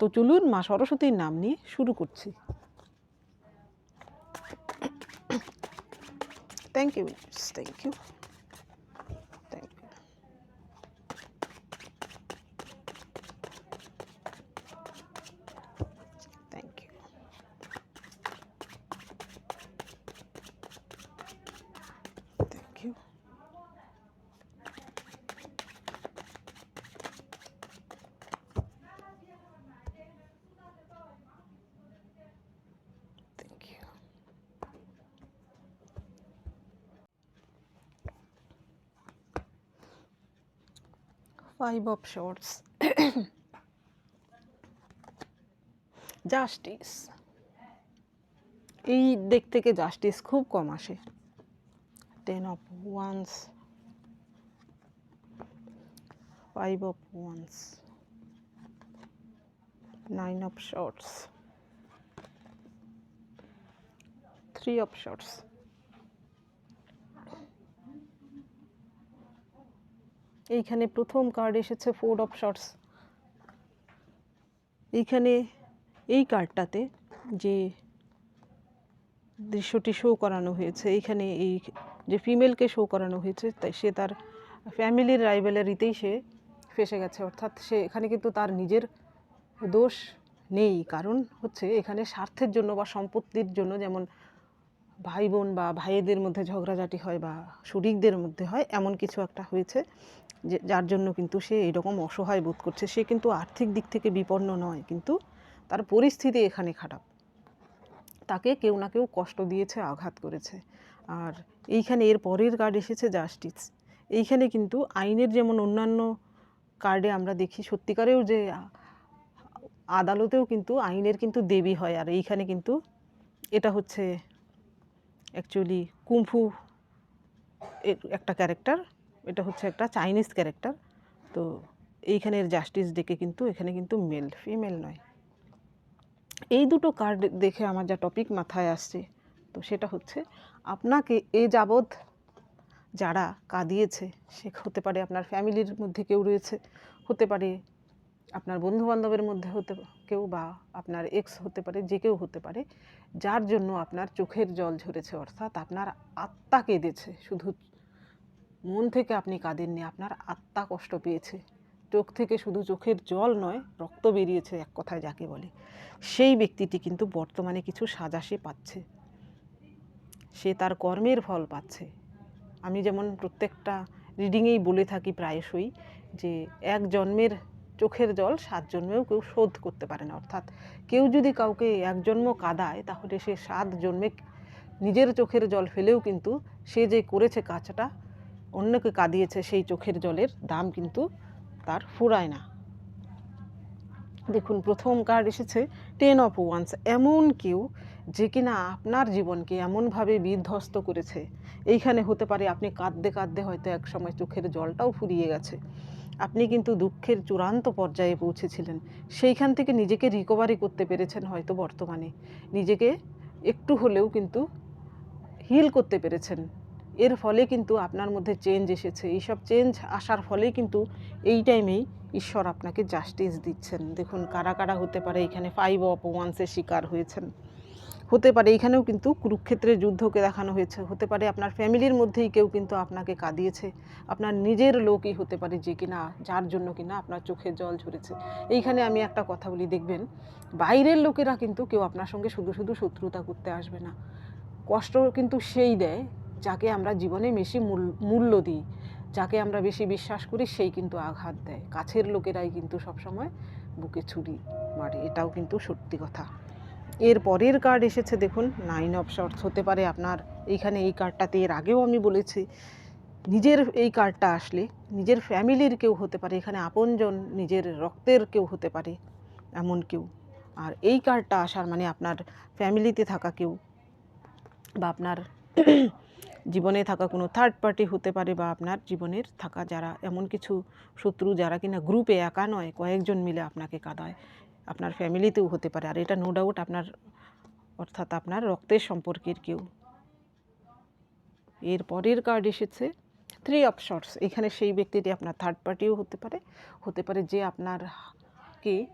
তো চলুন মা সরস্বতীর নাম নিয়ে শুরু করছি। Thank you thank you thank you thank you thank you thank you five of swords justice এই দিক থেকে জাস্টিস খুব কম আসে। Ten of wands five of wands nine of swords three of swords এইখানে প্রথম কার্ড এসেছে ফোর অফ শর্টস এইখানে এই কার্ডটাতে যে দৃশ্যটি শো করানো হয়েছে, এইখানে এই যে ফিমেলকে শো করানো হয়েছে, তাই সে তার ফ্যামিলির রাইভেলারিতেই সে ফেসে গেছে। অর্থাৎ সে এখানে কিন্তু তার নিজের দোষ নেই, কারণ হচ্ছে এখানে স্বার্থের জন্য বা সম্পত্তির জন্য যেমন ভাই বোন বা ভাইয়েদের মধ্যে ঝগড়াঝাটি হয় বা শরিকদের মধ্যে হয়, এমন কিছু একটা হয়েছে। যে, যার জন্য কিন্তু সে এরকম অসহায় বোধ করছে। সে কিন্তু আর্থিক দিক থেকে বিপন্ন নয়, কিন্তু তার পরিস্থিতি এখানে খারাপ। তাকে কেউ না কেউ কষ্ট দিয়েছে, আঘাত করেছে। আর এইখানে এর পরের কার্ড এসেছে জাস্টিস এইখানে কিন্তু আইনের যেমন অন্যান্য কার্ডে আমরা দেখি, সত্যিকারেও যে, আদালতেও কিন্তু আইনের কিন্তু দেবী হয়। আর এইখানে কিন্তু এটা হচ্ছে অ্যাকচুয়ালি কুমফু একটা ক্যারেক্টার এটা হচ্ছে একটা চাইনিজ ক্যারেক্টার। তো এইখানের জাস্টিস ডেকে কিন্তু এখানে কিন্তু মেল, ফিমেল নয়। এই দুটো কার্ড দেখে আমার যা টপিক মাথায় আসছে, তো সেটা হচ্ছে আপনাকে এ যাবৎ যারা কাঁদিয়েছে, সে হতে পারে আপনার ফ্যামিলির মধ্যে কেউ রয়েছে, হতে পারে আপনার বন্ধু বান্ধবের মধ্যে হতে কেউ বা আপনার এক্স হতে পারে, যে কেউ হতে পারে, যার জন্য আপনার চোখের জল ঝরেছে, অর্থাৎ আপনার আত্মা কেঁদেছে, শুধু মন থেকে আপনি কাঁদেননি আপনার আত্মা কষ্ট পেয়েছে। চোখ থেকে শুধু চোখের জল নয়, রক্ত বেরিয়েছে এক কথায় যাকে বলে। সেই ব্যক্তিটি কিন্তু বর্তমানে কিছু সাজা সে পাচ্ছে। সে তার কর্মের ফল পাচ্ছে। আমি যেমন প্রত্যেকটা রিডিংয়েই বলে থাকি প্রায়শই যে, এক জন্মের চোখের জল সাত জন্মেও কেউ শোধ করতে পারে না। অর্থাৎ কেউ যদি কাউকে এক জন্ম কাঁদায়, তাহলে সে সাত জন্মে নিজের চোখের জল ফেলেও কিন্তু সে যে করেছে কাজটা অন্যকে কাঁদিয়েছে সেই চোখের জলের দাম কিন্তু তার ফুরায় না। দেখুন, প্রথম কার্ড এসেছে টেন অফ ওয়ান্স এমন কেউ যে কিনা আপনার জীবনকে এমনভাবে বিধ্বস্ত করেছে। এইখানে হতে পারে আপনি কাঁদতে কাঁদতে হয়তো এক সময় চোখের জলটাও ফুরিয়ে গেছে। আপনি কিন্তু দুঃখের চূড়ান্ত পর্যায়ে পৌঁছেছিলেন। সেইখান থেকে নিজেকে রিকভারি করতে পেরেছেন হয়তো বর্তমানে। নিজেকে একটু হলেও কিন্তু হিল করতে পেরেছেন। এর ফলে কিন্তু আপনার মধ্যে চেঞ্জ এসেছে। এইসব চেঞ্জ আসার ফলে কিন্তু এই টাইমেই ঈশ্বর আপনাকে জাস্টিস দিচ্ছেন। দেখুন, কারা কারা হতে পারে, এখানে ফাইভ অফ ওয়ান্সের শিকার হয়েছেন। হতে পারে, এখানেও কিন্তু কুরুক্ষেত্রের যুদ্ধকে দেখানো হয়েছে। হতে পারে, আপনার ফ্যামিলির মধ্যেই কেউ কিন্তু আপনাকে কাঁদিয়েছে। আপনার নিজের লোকই হতে পারে যে কিনা, যার জন্য কিনা আপনার চোখে জল ঝরেছে। এইখানে আমি একটা কথা বলি, দেখবেন, বাইরের লোকেরা কিন্তু কেউ আপনার সঙ্গে শুধু শুধু শত্রুতা করতে আসবে না। কষ্ট কিন্তু সেই দেয় যাকে আমরা জীবনে বেশি মূল- মূল্য দিই, যাকে আমরা বেশি বিশ্বাস করি, সেই কিন্তু আঘাত দেয়। কাছের লোকেরাই কিন্তু সবসময় বুকে ছুরি মারে। এটাও কিন্তু সত্যি কথা। এর পরের কার্ড এসেছে, দেখুন নাইন অফ শর্টস হতে পারে আপনার। এইখানে এই কার্ডটাতে এর আগেও আমি বলেছি, নিজের এই কার্ডটা আসলে নিজের ফ্যামিলির কেউ হতে পারে, এখানে আপনজন নিজের রক্তের কেউ হতে পারে, এমন কেউ। আর এই কার্ডটা আসার মানে আপনার ফ্যামিলিতে থাকা কেউ বা আপনার জীবনে থাকা কোনো থার্ড পার্টি হতে পারে বা আপনার জীবনের থাকা যারা, এমন কিছু শত্রু যারা কিনা গ্রুপে একা নয়, কয়েকজন মিলে আপনাকে কাঁদায়। আপনার ফ্যামিলিতেও হতে পারে। আর এটা নো ডাউট আপনার, অর্থাৎ আপনার রক্তের সম্পর্কের কেউ। এর পরের কার্ড এসেছে থ্রি অফ শর্টস এখানে সেই ব্যক্তিটি আপনার থার্ড পার্টিও হতে পারে। হতে পারে যে আপনার কে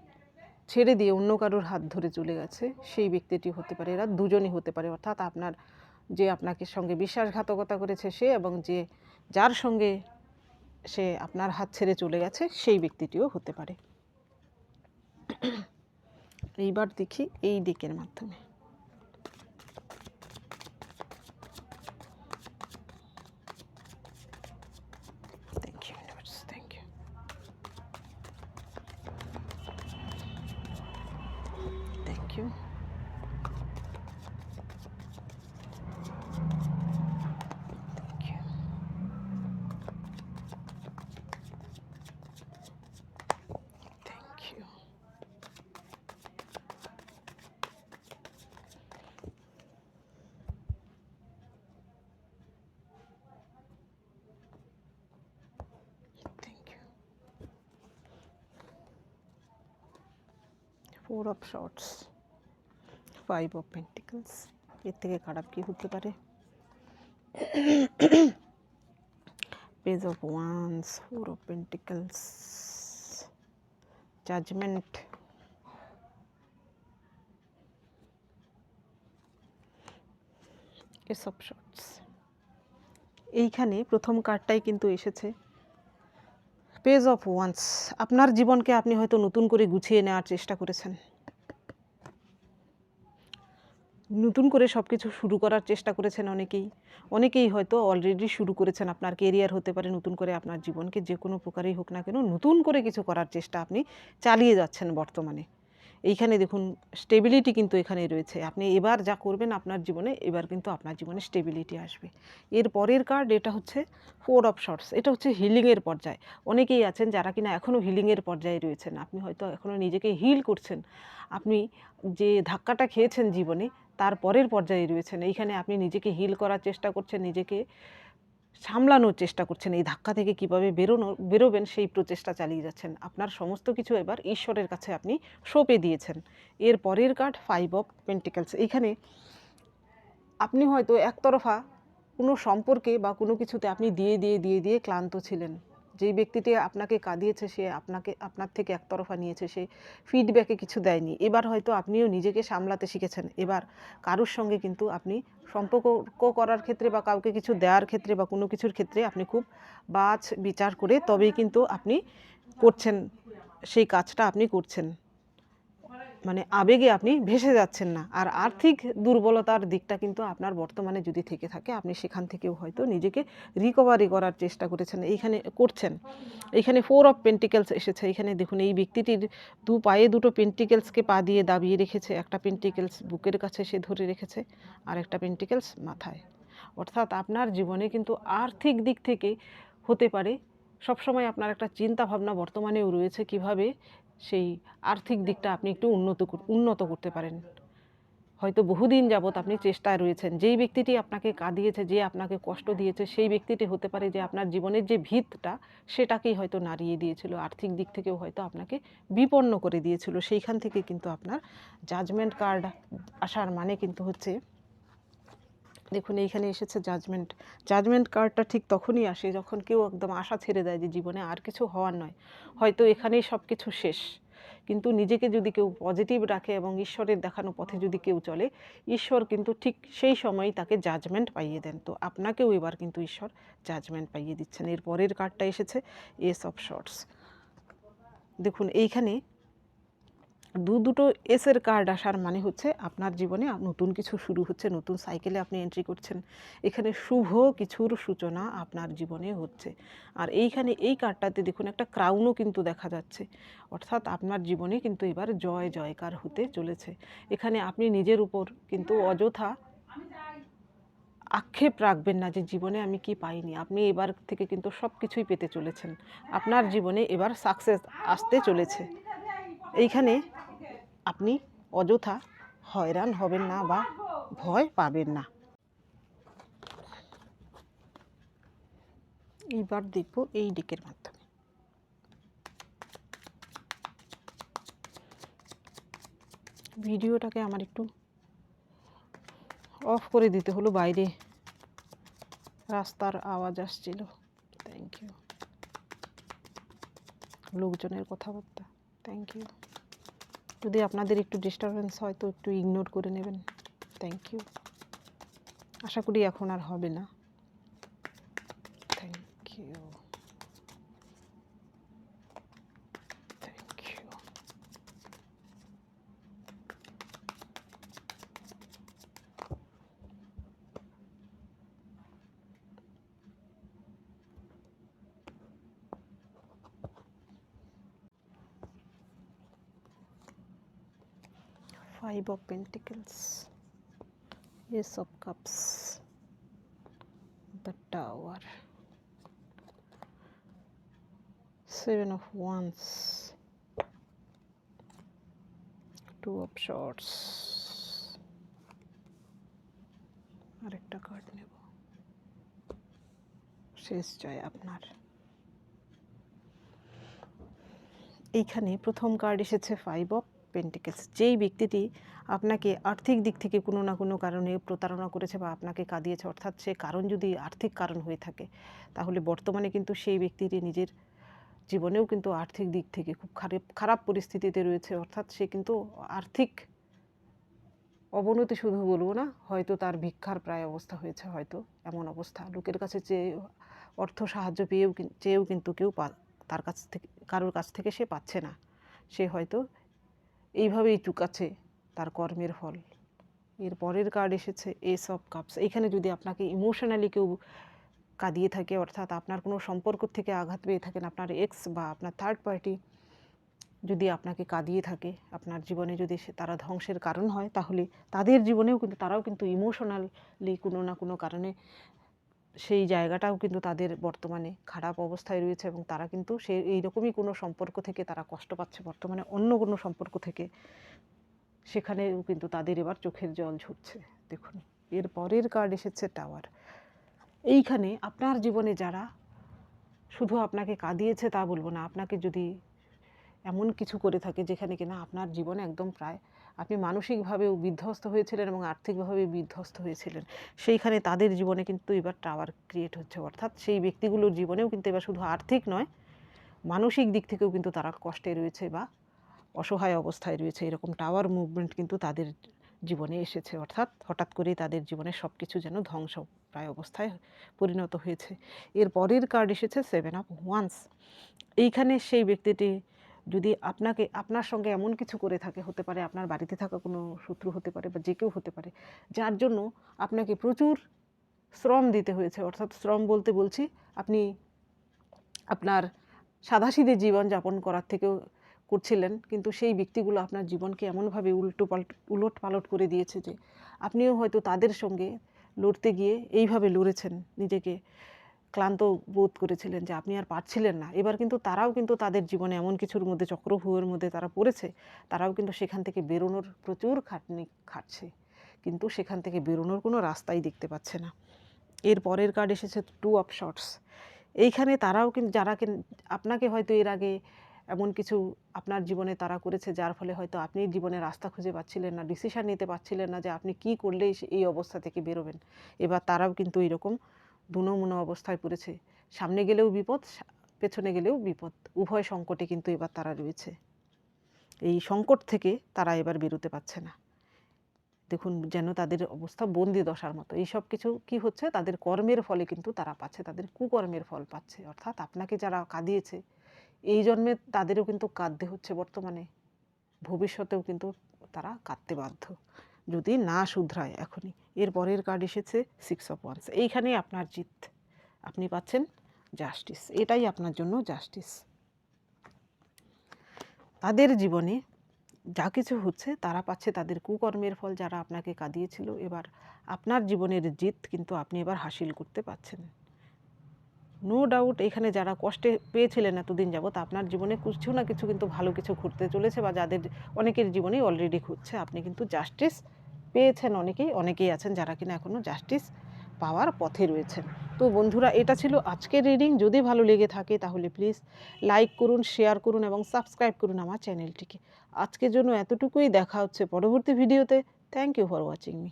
ছেড়ে দিয়ে অন্য কারোর হাত ধরে চলে গেছে, সেই ব্যক্তিটি হতে পারে। এরা দুজনই হতে পারে। অর্থাৎ আপনার যে আপনাকে সঙ্গে বিশ্বাসঘাতকতা করেছে সে এবং যে যার সঙ্গে সে আপনার হাত ছেড়ে চলে গেছে, সেই ব্যক্তিটিও হতে পারে। এইবার দেখি এই দিকের মাধ্যমে। Four of swords five of pentacles এর থেকে খারাপ কি হতে পারে? Page of wands four of pentacles judgement ace of swords এইখানে প্রথম কার্ডটাই কিন্তু এসেছে। Page of wands. আপনার জীবনকে আপনি হয়তো নতুন করে গুছিয়ে নেওয়ার চেষ্টা করেছেন। নতুন করে সব কিছু শুরু করার চেষ্টা করেছেন অনেকেই। অনেকেই হয়তো অলরেডি শুরু করেছেন আপনার কেরিয়ার হতে পারে, নতুন করে আপনার জীবনকে যে কোনো প্রকারেই হোক না কেন, নতুন করে কিছু করার চেষ্টা আপনি চালিয়ে যাচ্ছেন বর্তমানে। এইখানে দেখুন স্টেবিলিটি কিন্তু এখানে রয়েছে। আপনি এবার যা করবেন আপনার জীবনে, এবার কিন্তু আপনার জীবনে স্টেবিলিটি আসবে। এর পরের কার্ড এটা হচ্ছে ফোর অফ শর্টস এটা হচ্ছে হিলিংয়ের পর্যায়ে। অনেকেই আছেন যারা কিনা এখনও হিলিংয়ের পর্যায়ে রয়েছেন। আপনি হয়তো এখনও নিজেকে হিল করছেন। আপনি যে ধাক্কাটা খেয়েছেন জীবনে, তার পরের পর্যায়ে রয়েছেন। এইখানে আপনি নিজেকে হিল করার চেষ্টা করছেন, নিজেকে সামলানোর চেষ্টা করছেন, এই ধাক্কা থেকে কীভাবে বেরোনো, বেরোবেন সেই প্রচেষ্টা চালিয়ে যাচ্ছেন। আপনার সমস্ত কিছু এবার ঈশ্বরের কাছে আপনি সঁপে দিয়েছেন। এর পরের কার্ড ফাইভ অফ পেন্টিক্যালস এখানে আপনি হয়তো একতরফা কোনো সম্পর্কে বা কোনো কিছুতে আপনি দিয়ে দিয়ে দিয়ে দিয়ে ক্লান্ত ছিলেন। যেই ব্যক্তিটি আপনাকে কাঁদিয়েছে, সে আপনাকে, আপনার থেকে একতরফা নিয়েছে, সে ফিডব্যাকে কিছু দেয়নি। এবার হয়তো আপনিও নিজেকে সামলাতে শিখেছেন। এবার কারোর সঙ্গে কিন্তু আপনি সম্পর্ক করার ক্ষেত্রে বা কাউকে কিছু দেওয়ার ক্ষেত্রে বা কোনো কিছুর ক্ষেত্রে আপনি খুব বাছ বিচার করে তবেই কিন্তু আপনি করছেন, সেই কাজটা আপনি করছেন। মানে আবেগে আপনি ভেসে যাচ্ছেন না। আর আর্থিক দুর্বলতার দিকটা কিন্তু আপনার বর্তমানে যদি থেকে থাকে, আপনি সেখান থেকেও হয়তো নিজেকে রিকভারি করার চেষ্টা করেছেন, এইখানে করছেন। এইখানে ফোর অফ পেন্টিকেলস এসেছে, এইখানে দেখুন এই ব্যক্তিটির দু পায়ে দুটো পেন্টিকেলসকে পা দিয়ে দাবিয়ে রেখেছে, একটা পেন্টিকেলস বুকের কাছে সে ধরে রেখেছে, আর একটা পেন্টিকেলস মাথায়। অর্থাৎ আপনার জীবনে কিন্তু আর্থিক দিক থেকে হতে পারে, সবসময় আপনার একটা চিন্তা ভাবনা বর্তমানেও রয়েছে, কীভাবে সেই আর্থিক দিকটা আপনি একটু উন্নত উন্নত করতে পারেন। হয়তো বহুদিন যাবৎ আপনি চেষ্টায় রয়েছেন। যেই ব্যক্তিটি আপনাকে কাঁদিয়েছে, যে আপনাকে কষ্ট দিয়েছে, সেই ব্যক্তিটি হতে পারে যে আপনার জীবনের যে ভিতটা, সেটাকেই হয়তো নাড়িয়ে দিয়েছিল। আর্থিক দিক থেকেও হয়তো আপনাকে বিপন্ন করে দিয়েছিল। সেইখান থেকে কিন্তু আপনার জাজমেন্ট কার্ড আসার মানে কিন্তু হচ্ছে দেখুন, এইখানে এসেছে জাজমেন্ট জাজমেন্ট কার্ডটা ঠিক তখনই আসে যখন কেউ একদম আশা ছেড়ে দেয় যে জীবনে আর কিছু হওয়ার নয়। হয়তো এখানেই সব কিছু শেষ। কিন্তু নিজেকে যদি কেউ পজিটিভ রাখে এবং ঈশ্বরের দেখানো পথে যদি কেউ চলে, ঈশ্বর কিন্তু ঠিক সেই সময়ই তাকে জাজমেন্ট পাইয়ে দেন। তো আপনাকেও এবার কিন্তু ঈশ্বর জাজমেন্ট পাইয়ে দিচ্ছেন। এর পরের কার্ডটা এসেছে এস অফ শর্টস দেখুন, এইখানে দু দুটো এসের কার্ড আসার মানে হচ্ছে আপনার জীবনে নতুন কিছু শুরু হচ্ছে, নতুন সাইকেলে আপনি এন্ট্রি করছেন। এখানে শুভ কিছুর সূচনা আপনার জীবনে হচ্ছে। আর এইখানে এই কার্ডটাতে দেখুন একটা ক্রাউনও কিন্তু দেখা যাচ্ছে। অর্থাৎ আপনার জীবনে কিন্তু এবার জয়, জয়কার হতে চলেছে। এখানে আপনি নিজের উপর কিন্তু অযথা আক্ষেপ রাখবেন না যে জীবনে আমি কি পাইনি। আপনি এবার থেকে কিন্তু সব কিছুই পেতে চলেছেন। আপনার জীবনে এবার সাকসেস আসতে চলেছে। এইখানে আপনি অযথা হয়রান হবেন না বা ভয় পাবেন না। এইবার দেখব এই দিকের মাধ্যমে। ভিডিওটাকে আমার একটু অফ করে দিতে হলো, বাইরে রাস্তার আওয়াজ আসছিল। থ্যাংক ইউ লোকজনের কথাবার্তা। থ্যাংক ইউ যদি আপনাদের একটু ডিস্টারবেন্স হয় তো একটু ইগনোর করে নেবেন। থ্যাংক ইউ আশা করি এখন আর হবে না। Thank you thank you five of pentacles ace of cups the tower seven of wands two of swords আরেকটা কার্ড নেব শেষ জয় আপনার এইখানে প্রথম কার্ড এসেছে ফাইভ অফ পেন্টিকেলস। যেই ব্যক্তিটি আপনাকে আর্থিক দিক থেকে কোনো না কোনো কারণে প্রতারণা করেছে বা আপনাকে কাঁদিয়েছে, অর্থাৎ সে কারণ যদি আর্থিক কারণ হয়ে থাকে, তাহলে বর্তমানে কিন্তু সেই ব্যক্তিটি নিজের জীবনেও কিন্তু আর্থিক দিক থেকে খুব খারাপ খারাপ পরিস্থিতিতে রয়েছে। অর্থাৎ সে কিন্তু আর্থিক অবনতি শুধু বলব না, হয়তো তার ভিক্ষার প্রায় অবস্থা হয়েছে হয়তো এমন অবস্থা। লোকের কাছে চেয়ে অর্থ সাহায্য পেয়েও চেয়েও কিন্তু কেউ তার কাছ থেকে, কারোর কাছ থেকে সে পাচ্ছে না। সে হয়তো এইভাবেই চুকাচ্ছে তার কর্মের ফল। এর পরের কার্ড এসেছে এস অফ কাপস এখানে যদি আপনাকে ইমোশনালি কেউ কাঁদিয়ে থাকে, অর্থাৎ আপনার কোনো সম্পর্ক থেকে আঘাত পেয়ে থাকেন, আপনার এক্স বা আপনার থার্ড পার্টি যদি আপনাকে কাঁদিয়ে থাকে, আপনার জীবনে যদি তারা ধ্বংসের কারণ হয়, তাহলে তাদের জীবনেও কিন্তু, তারাও কিন্তু ইমোশনালি কোনো না কোনো কারণে সেই জায়গাটাও কিন্তু তাদের বর্তমানে খারাপ অবস্থায় রয়েছে এবং তারা কিন্তু সে এইরকমই কোনো সম্পর্ক থেকে তারা কষ্ট পাচ্ছে বর্তমানে, অন্য কোনো সম্পর্ক থেকে। সেখানেও কিন্তু তাদের এবার চোখের জল ঝরছে, দেখুন। এর পরের কার্ড এসেছে টাওয়ার এইখানে আপনার জীবনে যারা শুধু আপনাকে কাঁদিয়েছে তা বলব না, আপনাকে যদি এমন কিছু করে থাকে যেখানে কিনা আপনার জীবন একদম প্রায় আপনি মানসিকভাবেও বিধ্বস্ত হয়েছিলেন এবং আর্থিকভাবে বিধ্বস্ত হয়েছিলেন। সেইখানে তাদের জীবনে কিন্তু এবার টাওয়ার ক্রিয়েট হচ্ছে। অর্থাৎ সেই ব্যক্তিগুলোর জীবনেও কিন্তু এবার শুধু আর্থিক নয়, মানসিক দিক থেকেও কিন্তু তারা কষ্টে রয়েছে বা অসহায় অবস্থায় রয়েছে। এরকম টাওয়ার মুভমেন্ট কিন্তু তাদের জীবনে এসেছে। অর্থাৎ হঠাৎ করেই তাদের জীবনে সব কিছু যেন ধ্বংস প্রায় অবস্থায় পরিণত হয়েছে। এর পরের কার্ড এসেছে সেভেন অফ ওয়ান্স এইখানে সেই ব্যক্তিটি যদি আপনাকে, আপনার সঙ্গে এমন কিছু করে থাকে, হতে পারে আপনার বাড়িতে থাকা কোনো শত্রু হতে পারে বা যে কেউ হতে পারে, যার জন্য আপনাকে প্রচুর শ্রম দিতে হয়েছে। অর্থাৎ শ্রম বলতে বলছি, আপনি আপনার সাদাসিধে জীবন যাপন করার থেকেও করছিলেন, কিন্তু সেই ব্যক্তিগুলো আপনার জীবনকে এমনভাবে উল্টো পাল্ট, উলট পালট করে দিয়েছে যে, আপনিও হয়তো তাদের সঙ্গে লড়তে গিয়ে এইভাবে লড়েছেন নিজেকে। ক্লান্ত বোধ করেছিলেন যে আপনি আর পারছিলেন না। এবার কিন্তু তারাও কিন্তু তাদের জীবনে এমন কিছুর মধ্যে, চক্রভূহের মধ্যে তারা পড়েছে, তারাও কিন্তু সেখান থেকে বেরোনোর প্রচুর খাটনি খাটছে। কিন্তু সেখান থেকে বেরোনোর কোনো রাস্তাই দেখতে পাচ্ছে না। এর পরের কার্ড এসেছে টু অফ শর্টস এইখানে তারাও কিন্তু যারা আপনাকে হয়তো এর আগে এমন কিছু আপনার জীবনে তারা করেছে, যার ফলে হয়তো আপনি জীবনে রাস্তা খুঁজে পাচ্ছিলেন না ডিসিশান নিতে পারছিলেন না যে আপনি কি করলে এই অবস্থা থেকে বেরোবেন। এবার তারাও কিন্তু এরকম দুনোমুনো অবস্থায় পড়েছে। সামনে গেলেও বিপদ পেছনে গেলেও বিপদ। উভয় সংকটে কিন্তু এবার তারা রয়েছে। এই সংকট থেকে তারা এবার বেরোতে পারছে না। দেখুন যেন তাদের অবস্থা বন্দি দশার মতো। এই সব কিছু কি হচ্ছে? তাদের কর্মের ফলে কিন্তু তারা পাচ্ছে, তাদের কুকর্মের ফল পাচ্ছে। অর্থাৎ আপনাকে যারা কাঁদিয়েছে, এই জন্মে তাদেরও কিন্তু কাঁদতে হচ্ছে বর্তমানে। ভবিষ্যতেও কিন্তু তারা কাঁদতে বাধ্য। যদি না শুধরায় এখনই। এর পরের কার্ড এসেছে সিক্স অফ ওয়ান্স এইখানেই আপনার জিত। আপনি পাচ্ছেন জাস্টিস এটাই আপনার জন্য জাস্টিস তাদের জীবনে যা কিছু হচ্ছে, তারা পাচ্ছে তাদের কুকর্মের ফল যারা আপনাকে কাঁদিয়েছিল। এবার আপনার জীবনের জিত কিন্তু আপনি এবার হাসিল করতে পারছেন। নো ডাউট এখানে যারা কষ্টে পেয়েছিলেন এতদিন যাবত আপনার জীবনে কিছু না কিছু কিন্তু ভালো কিছু ঘটতে চলেছে বা যাদের অনেকের জীবনেই অলরেডি ঘটছে। আপনি কিন্তু জাস্টিস পেয়েছেন অনেকেই অনেকেই আছেন যারা কিনা এখনও জাস্টিস পাওয়ার পথে রয়েছেন। তো বন্ধুরা, এটা ছিল আজকের রিডিং যদি ভালো লেগে থাকে তাহলে প্লিজ লাইক করুন শেয়ার করুন এবং সাবস্ক্রাইব করুন আমার চ্যানেলটিকে আজকের জন্য এতটুকুই। দেখা হচ্ছে পরবর্তী ভিডিওতে thank you for watching me